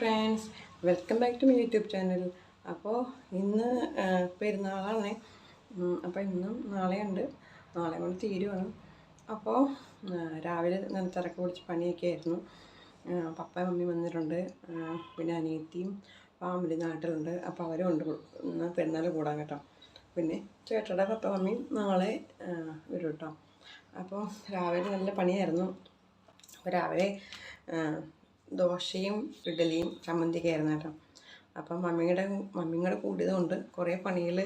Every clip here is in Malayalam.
Friends welcome back to my YouTube channel അപ്പോൾ ഇന്ന് പെരുന്നാളാണ്. അപ്പോൾ ഇന്നും നാളെയുണ്ട്. നാളെ കൊണ്ട് തീരുവാണ്. അപ്പോൾ രാവിലെ നല്ല തിരക്ക് പിടിച്ച് പണിയൊക്കെ ആയിരുന്നു. പപ്പ മമ്മി വന്നിട്ടുണ്ട്. പിന്നെ അനിയത്തിയും ഫാമിലി നാട്ടിലുണ്ട്. അപ്പോൾ അവരും ഉണ്ട് ഇന്ന് പെരുന്നാൾ കൂടാൻ കേട്ടോ. പിന്നെ ചേട്ടയുടെ പപ്പ മമ്മിയും നാളെ വരും കേട്ടോ. അപ്പോൾ രാവിലെ നല്ല പണിയായിരുന്നു. അപ്പോൾ രാവിലെ ദോശയും ഇഡലിയും ചമ്മന്തിയൊക്കെ ആയിരുന്നു കേട്ടോ. അപ്പം മമ്മിയുടെ മമ്മിയുടെ കൂടെ കൂടിയത് കൊണ്ട് കുറേ പണികൾ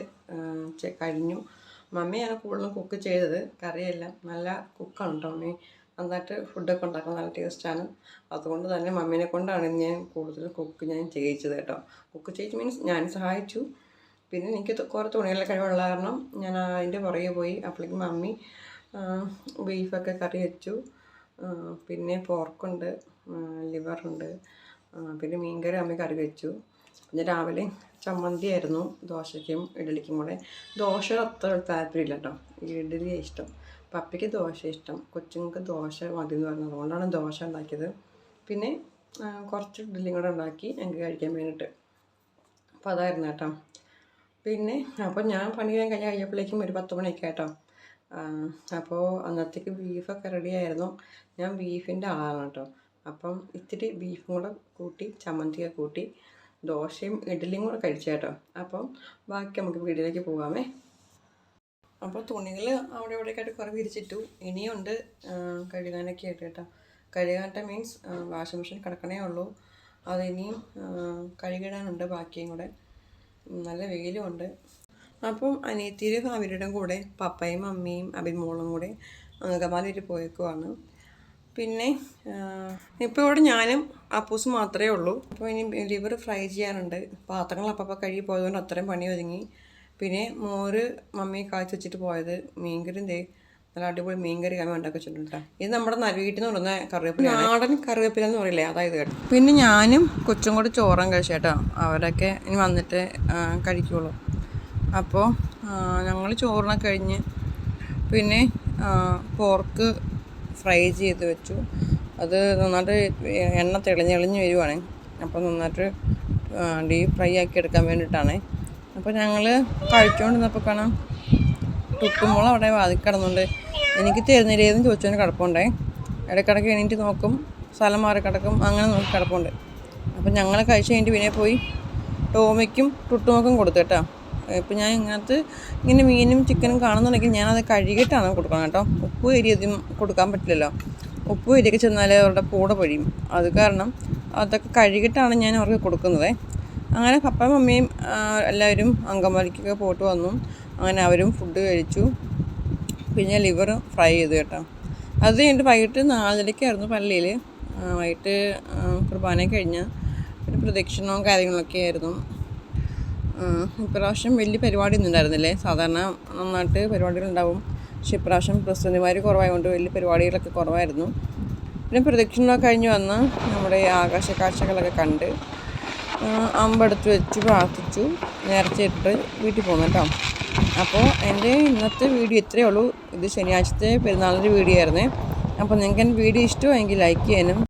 കഴിഞ്ഞു. മമ്മിയാണ് കൂടുതലും കുക്ക് ചെയ്തത്. കറിയെല്ലാം നല്ല കുക്കാണ് കേട്ടോ മമ്മി. നന്നായിട്ട് ഫുഡൊക്കെ ഉണ്ടാക്കാൻ നല്ല ടേസ്റ്റാണ്. അതുകൊണ്ട് തന്നെ മമ്മീനെ കൊണ്ടാണ് ഞാൻ കൂടുതൽ കുക്ക് ഞാൻ ചെയ്യിച്ചത് കേട്ടോ. കുക്ക് ചെയ്യിച്ച് മീൻസ് ഞാൻ സഹായിച്ചു. പിന്നെ എനിക്ക് കുറേ തുണികളുടെ കഴിവുള്ള കാരണം ഞാൻ അതിന്റെ പുറകെ പോയി. അപ്പോഴേക്കും മമ്മി ബീഫൊക്കെ കറി വെച്ചു. പിന്നെ പോർക്കുണ്ട്. ലിവറുണ്ട്. പിന്നെ മീൻകറി അമ്മ കറി വെച്ചു. പിന്നെ രാവിലെ ചമ്മന്തി ആയിരുന്നു ദോശയ്ക്കും ഇഡലിക്കും കൂടെ. ദോശ അത്ര താല്പര്യമില്ല കേട്ടോ ഇഡലി ഇഷ്ടം. പപ്പയ്ക്ക് ദോശ ഇഷ്ടം. കൊച്ചുങ്ങൾക്ക് ദോശ മതി എന്ന് പറഞ്ഞത് അതുകൊണ്ടാണ് ദോശ ഉണ്ടാക്കിയത്. പിന്നെ കുറച്ച് ഇഡലിയും കൂടെ ഉണ്ടാക്കി ഞങ്ങൾക്ക് കഴിക്കാൻ വേണ്ടിയിട്ട്. അപ്പോൾ അതായിരുന്നു കേട്ടോ. പിന്നെ അപ്പോൾ ഞാൻ പണി ചെയ്യാൻ കഴിഞ്ഞ കഴിഞ്ഞപ്പോഴേക്കും ഒരു പത്ത് മണിയൊക്കെ കേട്ടോ അപ്പോൾ അന്നത്തേക്ക് ബീഫൊക്കെ റെഡി ആയിരുന്നു. ഞാൻ ബീഫിന്റെ ആളാണ് കേട്ടോ. അപ്പം ഇത്തിരി ബീഫും കൂടെ കൂട്ടി ചമ്മന്തിയൊക്കെ കൂട്ടി ദോശയും ഇഡലിയും കൂടെ കഴിച്ചേട്ടോ അപ്പം ബാക്കി നമുക്ക് വീട്ടിലേക്ക് പോകാമേ അപ്പോൾ തുണികൾ അവിടെ ഇവിടെയൊക്കെയായിട്ട് കുറേ വിരിച്ചിട്ടു. ഇനിയുണ്ട് കഴുകാനൊക്കെ ആയിട്ട് കേട്ടോ. കഴുകാനത്തെ മീൻസ് വാഷിംഗ് മെഷീൻ കിടക്കണേ ഉള്ളൂ. അതിനിയും ഇനിയും കഴുകിടാനുണ്ട് ബാക്കിയും കൂടെ. നല്ല വെയിലും ഉണ്ട്. അപ്പം അനിയത്തിയുടെ അവരുടെ കൂടെ പപ്പയും അമ്മയും അഭിമോളും കൂടെ അങ്കമാലിയിൽ പോയേക്കുവാണ്. പിന്നെ ഇപ്പോൾ ഇവിടെ ഞാനും അപ്പൂസ് മാത്രമേ ഉള്ളൂ. അപ്പോൾ ഇനി ലിവർ ഫ്രൈ ചെയ്യാനുണ്ട്. പാത്രങ്ങൾ അപ്പം കഴുകി പോയതുകൊണ്ട് അത്രയും പണി ഒതുങ്ങി. പിന്നെ മോര് മമ്മി കാച്ചു വെച്ചിട്ട് പോയത്. മീൻകറി എന്തേ? നല്ല അടിപൊളി മീൻകറി കമ്മി ഉണ്ടാക്കി വെച്ചിട്ടുണ്ട് ഇത് നമ്മുടെ വീട്ടിൽ നിന്ന് കൊണ്ടുവന്ന കറിവേപ്പില നാടൻ കറിവേപ്പില എന്ന് പറയില്ലേ? അതായത് കേട്ടോ. പിന്നെ ഞാനും കൊച്ചും കൂടി ചോറും കഴിച്ചേട്ടോ അവരൊക്കെ ഇനി വന്നിട്ട് കഴിക്കുള്ളൂ. അപ്പോൾ ഞങ്ങൾ ചോറിനൊക്കെ കഴിഞ്ഞ് പിന്നെ പോർക്ക് ഫ്രൈ ചെയ്ത് വെച്ചു. അത് നന്നായിട്ട് എണ്ണ തെളിഞ്ഞെളിഞ്ഞ് തെളിഞ്ഞ് വരുവാണ്. അപ്പോൾ നന്നായിട്ട് ഡീപ്പ് ഫ്രൈ ആക്കി എടുക്കാൻ വേണ്ടിയിട്ടാണ്. അപ്പോൾ ഞങ്ങൾ കഴിച്ചുകൊണ്ടിരുന്നപ്പോൾ കാണാം തുപ്പുമ്പോൾ അവിടെ വാതിൽ കിടന്നുണ്ട് എനിക്ക് തരുന്നില്ലേന്ന് ചോദിച്ചതിന് കിടപ്പുണ്ടേ. ഇടയ്ക്കിടയ്ക്ക് എണീറ്റ് നോക്കും സ്ഥലം മാറി കിടക്കും അങ്ങനെ നോക്കി കിടപ്പുണ്ട്. അപ്പം ഞങ്ങൾ കഴിച്ച് കഴിഞ്ഞിട്ട് പിന്നെ പോയി ടോമിക്കും ടുട്ടുമൊക്കെ കൊടുത്തു കേട്ടോ. ഇപ്പം ഞാൻ ഇങ്ങനത്തെ ഇങ്ങനെ മീനും ചിക്കനും കാണുന്നുണ്ടെങ്കിൽ ഞാനത് കഴുകിയിട്ടാണ് കൊടുക്കണം കേട്ടോ. ഉപ്പ് എരി അധികം കൊടുക്കാൻ പറ്റില്ലല്ലോ. ഉപ്പ് എരിയൊക്കെ ചെന്നാൽ അവരുടെ കൂടെ പൊഴിയും. അത് കാരണം അതൊക്കെ കഴുകിയിട്ടാണ് ഞാൻ അവർക്ക് കൊടുക്കുന്നത്. അങ്ങനെ പപ്പയും മമ്മിയും എല്ലാവരും അങ്കമാലിക്കൊക്കെ പോയിട്ട് വന്നു. അങ്ങനെ അവരും ഫുഡ് കഴിച്ചു. പിന്നെ ലിവർ ഫ്രൈ ചെയ്തു കേട്ടോ. അത് കഴിഞ്ഞിട്ട് വൈകിട്ട് നാലരയ്ക്കായിരുന്നു പള്ളിയിൽ. വൈകിട്ട് കുർബാന കഴിഞ്ഞ്. ഒരു പ്രദക്ഷിണവും കാര്യങ്ങളൊക്കെ ആയിരുന്നു. ഇപ്രാവശ്യം വലിയ പരിപാടിയൊന്നും ഉണ്ടായിരുന്നില്ലേ? സാധാരണ നന്നായിട്ട് പരിപാടികളുണ്ടാവും. പക്ഷെ ഇപ്രാവശ്യം പ്രസിഡന്റുമാർ കുറവായതുകൊണ്ട് വലിയ പരിപാടികളൊക്കെ കുറവായിരുന്നു. പിന്നെ പ്രദക്ഷിണമൊക്കെ കഴിഞ്ഞ് വന്ന് നമ്മുടെ ആകാശ കാഴ്ചകളൊക്കെ കണ്ട് അമ്പെടുത്ത് വെച്ച് പ്രാർത്ഥിച്ചു നേർച്ചയിട്ട് വീട്ടിൽ പോകുന്നു കേട്ടോ. അപ്പോൾ എന്റെ ഇന്നത്തെ വീഡിയോ ഇത്രയേ ഉള്ളൂ. ഇത് ശനിയാഴ്ചത്തെ പെരുന്നാളിന്റെ വീഡിയോ ആയിരുന്നേ. അപ്പോൾ നിങ്ങൾക്ക് എന്റെ വീഡിയോ ഇഷ്ടമായെങ്കിൽ ലൈക്ക് ചെയ്യാനും